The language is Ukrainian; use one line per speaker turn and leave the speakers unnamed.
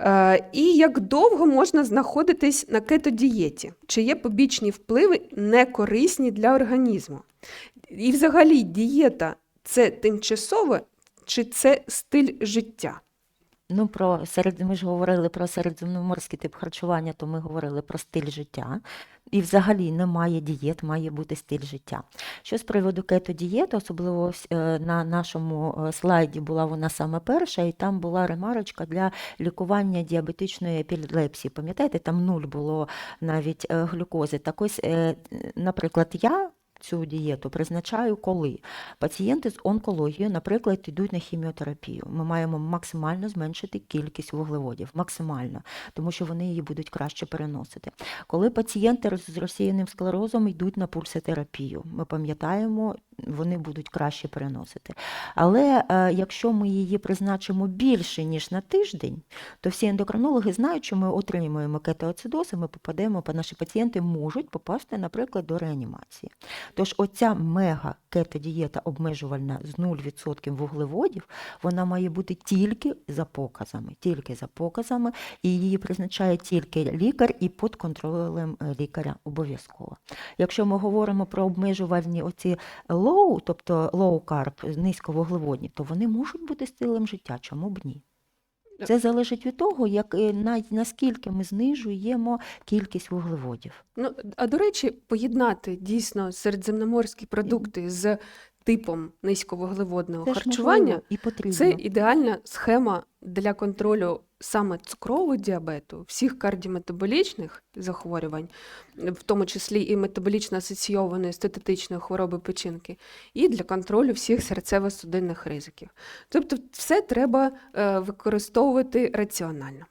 Е, І як довго можна знаходитись на кетодієті? Чи є побічні впливи некорисні для організму? І взагалі дієта це тимчасове чи це стиль життя?
Ну, про серед... ми ж говорили про середземноморський тип харчування, то ми говорили про стиль життя. І взагалі немає дієт, має бути стиль життя. Що з приводу кето-дієти, особливо е, на нашому е, слайді була вона саме перша, і там була ремарочка для лікування діабетичної епілепсії. Пам'ятаєте, там нуль було навіть е, глюкози. Так ось, наприклад, я. Цю дієту призначаю коли пацієнти з онкологією, наприклад, йдуть на хіміотерапію. Ми маємо максимально зменшити кількість вуглеводів, максимально, тому що вони її будуть краще переносити. Коли пацієнти з розсіяним склерозом йдуть на пульсотерапію, ми пам'ятаємо, вони будуть краще переносити. Але е, якщо ми її призначимо більше ніж на тиждень, то всі ендокринологи знають, що ми отримуємо кетоацидоз, і ми попадемо, наші пацієнти можуть попасти, наприклад, до реанімації. Тож оця мега кетодієта обмежувальна з 0% вуглеводів, вона має бути тільки за показами, тільки за показами, і її призначає тільки лікар і під контролем е, лікаря обов'язково. Якщо ми говоримо про обмежувальні оці low, тобто low carb, низьковуглеводні, то вони можуть бути стилем життя, чому б ні? Це залежить від того, як, е, на, наскільки ми знижуємо кількість вуглеводів.
Ну, а до речі, поєднати дійсно середземноморські продукти з типом низьковуглеводного
Це
харчування
і потрібно.
це ідеальна схема для контролю саме цукрового діабету, всіх кардіометаболічних захворювань, в тому числі і метаболічно асоційованої статистичної хвороби печінки, і для контролю всіх серцево-судинних ризиків. Тобто, все треба е, використовувати раціонально.